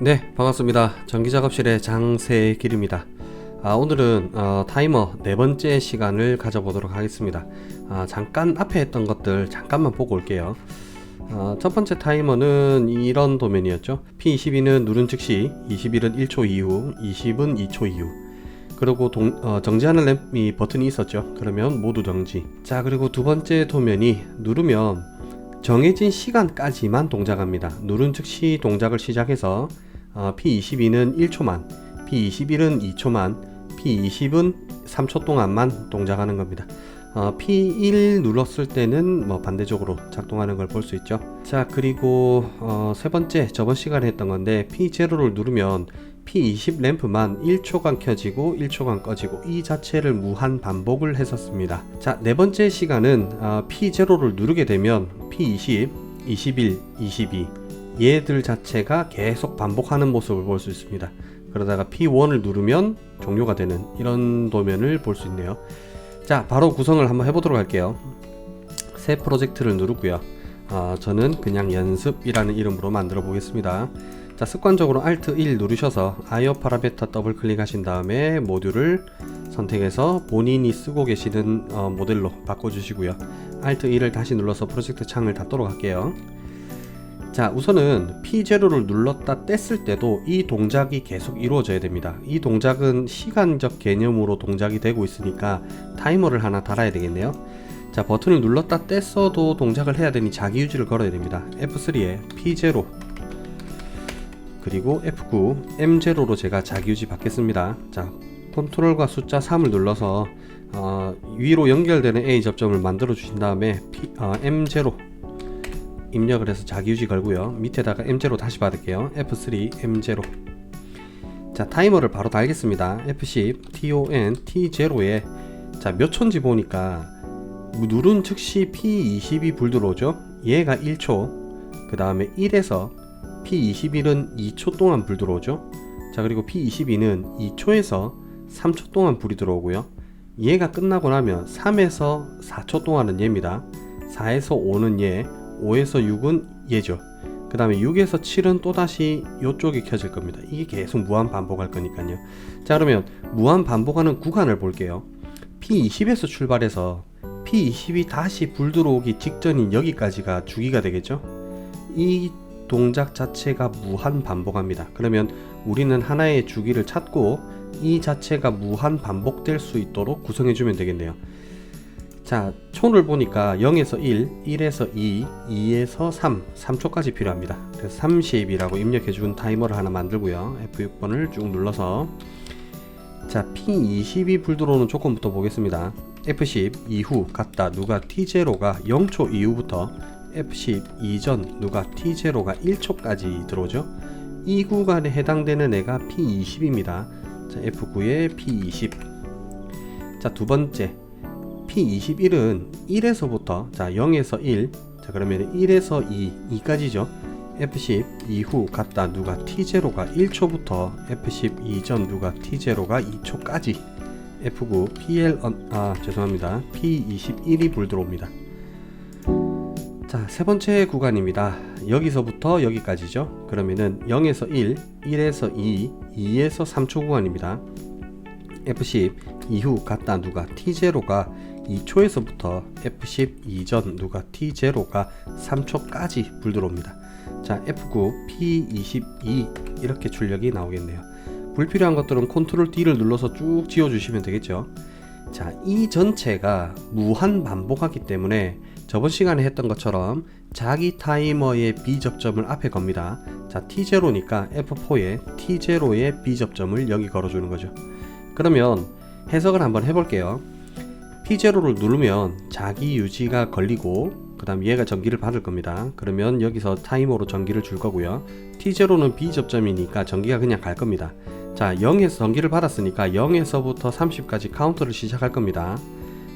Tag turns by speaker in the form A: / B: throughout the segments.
A: 네, 반갑습니다. 전기작업실의 장세길입니다. 아, 오늘은 어, 타이머 네 번째 시간을 가져보도록 하겠습니다. 아, 잠깐 앞에 했던 것들 잠깐만 보고 올게요. 어, 첫 번째 타이머는 이런 도면이었죠. P22는 누른 즉시, 21은 1초 이후, 20은 2초 이후. 그리고 동, 어, 정지하는 램이 버튼이 있었죠. 그러면 모두 정지. 자, 그리고 두 번째 도면이 누르면 정해진 시간까지만 동작합니다. 누른 즉시 동작을 시작해서 어, P22는 1초만, P21은 2초만, P20은 3초 동안만 동작하는 겁니다. 어, P1 눌렀을 때는 뭐 반대쪽으로 작동하는 걸 볼 수 있죠. 자, 그리고 어, 세 번째 저번 시간에 했던 건데 P0를 누르면 P20 램프만 1초간 켜지고 1초간 꺼지고 이 자체를 무한 반복을 했었습니다. 자, 네 번째 시간은 어, P0를 누르게 되면 P20, 21, 22 얘들 자체가 계속 반복하는 모습을 볼 수 있습니다. 그러다가 P1을 누르면 종료가 되는 이런 도면을 볼 수 있네요. 자, 바로 구성을 한번 해보도록 할게요. 새 프로젝트를 누르고요. 어, 저는 그냥 연습이라는 이름으로 만들어 보겠습니다. 자, 습관적으로 Alt 1 누르셔서 아이오 파라메터 더블 클릭하신 다음에 모듈을 선택해서 본인이 쓰고 계시는 어, 모델로 바꿔주시고요. Alt 1을 다시 눌러서 프로젝트 창을 닫도록 할게요. 자, 우선은 P0를 눌렀다 뗐을 때도 이 동작이 계속 이루어져야 됩니다. 이 동작은 시간적 개념으로 동작이 되고 있으니까 타이머를 하나 달아야 되겠네요. 자, 버튼을 눌렀다 뗐어도 동작을 해야 되니 자기 유지를 걸어야 됩니다. F3에 P0 그리고 F9 M0로 제가 자기 유지 받겠습니다. 자, 컨트롤과 숫자 3을 눌러서 어, 위로 연결되는 A 접점을 만들어 주신 다음에 P, 어, M0 입력을 해서 자기 유지 걸고요. 밑에다가 M0 다시 받을게요. F3 M0 자 타이머를 바로 달겠습니다. F10 TON T0에 자몇 초인지 보니까 누른 즉시 P22 불 들어오죠. 얘가 1초 그 다음에 1에서 P21은 2초 동안 불 들어오죠. 자 그리고 P22는 2초에서 3초 동안 불이 들어오고요. 얘가 끝나고 나면 3에서 4초 동안은 얘입니다. 4에서 5는 얘, 5에서 6은 얘죠. 그 다음에 6에서 7은 또다시 이쪽이 켜질 겁니다. 이게 계속 무한 반복할 거니까요. 자, 그러면 무한 반복하는 구간을 볼게요. P20에서 출발해서 P20이 다시 불 들어오기 직전인 여기까지가 주기가 되겠죠. 이 동작 자체가 무한 반복합니다. 그러면 우리는 하나의 주기를 찾고 이 자체가 무한 반복될 수 있도록 구성해주면 되겠네요. 자, 촌을 보니까 0에서 1, 1에서 2, 2에서 3, 3초까지 필요합니다. 그래서 30이라고 입력해 준 타이머를 하나 만들고요. F6번을 쭉 눌러서 자, P22 불 들어오는 조건부터 보겠습니다. F10 이후 갔다 누가 T0가 0초 이후부터 F10 이전 누가 T0가 1초까지 들어오죠. 이 구간에 해당되는 애가 P20입니다. 자, F9에 P20. 자, 두 번째 P21은 1에서부터 자 0에서 1, 자 그러면 1에서 2, 2까지죠. F10 이후 갔다 누가 T0가 1초부터 F10 이전 누가 T0가 2초까지 F9 PL 아 죄송합니다 P21이 불 들어옵니다. 자 세 번째 구간입니다. 여기서부터 여기까지죠. 그러면은 0에서 1, 1에서 2, 2에서 3초 구간입니다. F10 이후 갔다 누가 T0가 2초에서부터 F10 이전 누가 T0가 3초까지 불 들어옵니다. 자 F9 P22 이렇게 출력이 나오겠네요. 불필요한 것들은 컨트롤 D를 눌러서 쭉 지워주시면 되겠죠. 자, 이 전체가 무한 반복하기 때문에 저번 시간에 했던 것처럼 자기 타이머의 B접점을 앞에 겁니다. 자, T0니까 F4에 T0의 B접점을 여기 걸어주는 거죠. 그러면 해석을 한번 해볼게요. P0를 누르면 자기 유지가 걸리고 그 다음 얘가 전기를 받을 겁니다. 그러면 여기서 타이머로 전기를 줄 거고요. T0는 B접점이니까 전기가 그냥 갈 겁니다. 자 0에서 전기를 받았으니까 0에서부터 30까지 카운트를 시작할 겁니다.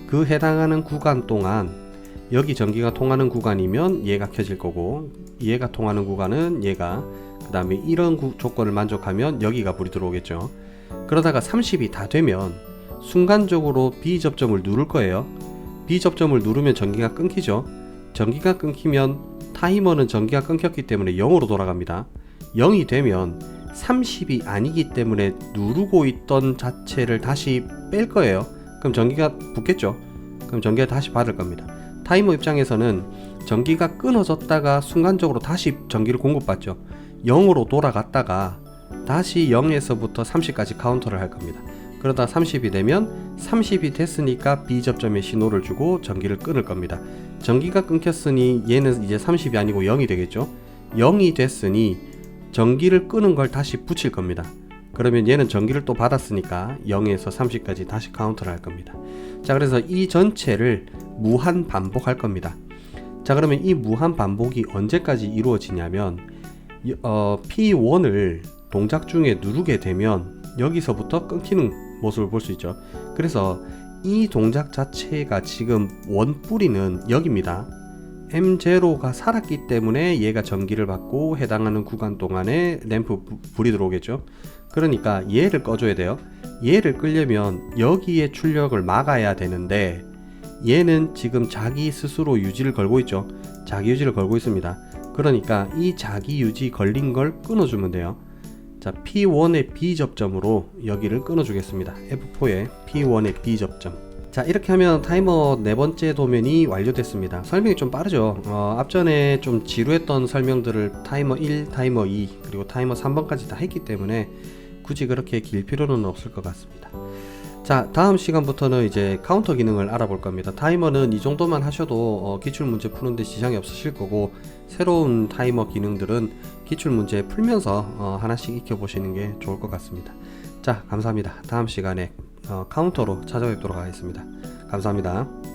A: 그 해당하는 구간 동안 여기 전기가 통하는 구간이면 얘가 켜질 거고 얘가 통하는 구간은 얘가 그 다음에 이런 구, 조건을 만족하면 여기가 불이 들어오겠죠. 그러다가 30이 다 되면 순간적으로 B 접점을 누를 거예요. B 접점을 누르면 전기가 끊기죠. 전기가 끊기면 타이머는 전기가 끊겼기 때문에 0으로 돌아갑니다. 0이 되면 30이 아니기 때문에 누르고 있던 자체를 다시 뺄 거예요. 그럼 전기가 붙겠죠. 그럼 전기가 다시 받을 겁니다. 타이머 입장에서는 전기가 끊어졌다가 순간적으로 다시 전기를 공급받죠. 0으로 돌아갔다가 다시 0에서부터 30까지 카운터를 할 겁니다. 그러다 30이 되면 30이 됐으니까 B 접점에 신호를 주고 전기를 끊을 겁니다. 전기가 끊겼으니 얘는 이제 30이 아니고 0이 되겠죠. 0이 됐으니 전기를 끄는 걸 다시 붙일 겁니다. 그러면 얘는 전기를 또 받았으니까 0에서 30까지 다시 카운터를 할 겁니다. 자, 그래서 이 전체를 무한 반복할 겁니다. 자, 그러면 이 무한 반복이 언제까지 이루어지냐면 이- 어, P1을 동작 중에 누르게 되면 여기서부터 끊기는 모습을 볼 수 있죠. 그래서 이 동작 자체가 지금 원 뿌리는 여기입니다. M0가 살았기 때문에 얘가 전기를 받고 해당하는 구간 동안에 램프 부- 불이 들어오겠죠. 그러니까 얘를 꺼줘야 돼요. 얘를 끌려면 여기에 출력을 막아야 되는데 얘는 지금 자기 스스로 유지를 걸고 있죠. 자기 유지를 걸고 있습니다. 그러니까 이 자기 유지 걸린 걸 끊어주면 돼요. 자, P1의 B 접점으로 여기를 끊어주겠습니다. F4의 P1의 B 접점. 자, 이렇게 하면 타이머 네 번째 도면이 완료됐습니다. 설명이 좀 빠르죠. 어, 앞전에 좀 지루했던 설명들을 타이머 1, 타이머 2, 그리고 타이머 3번까지 다 했기 때문에 굳이 그렇게 길 필요는 없을 것 같습니다. 자, 다음 시간부터는 이제 카운터 기능을 알아볼 겁니다. 타이머는 이 정도만 하셔도 어, 기출 문제 푸는데 지장이 없으실 거고 새로운 타이머 기능들은 기출 문제 풀면서 어, 하나씩 익혀보시는 게 좋을 것 같습니다. 자, 감사합니다. 다음 시간에 어, 카운터로 찾아뵙도록 하겠습니다. 감사합니다.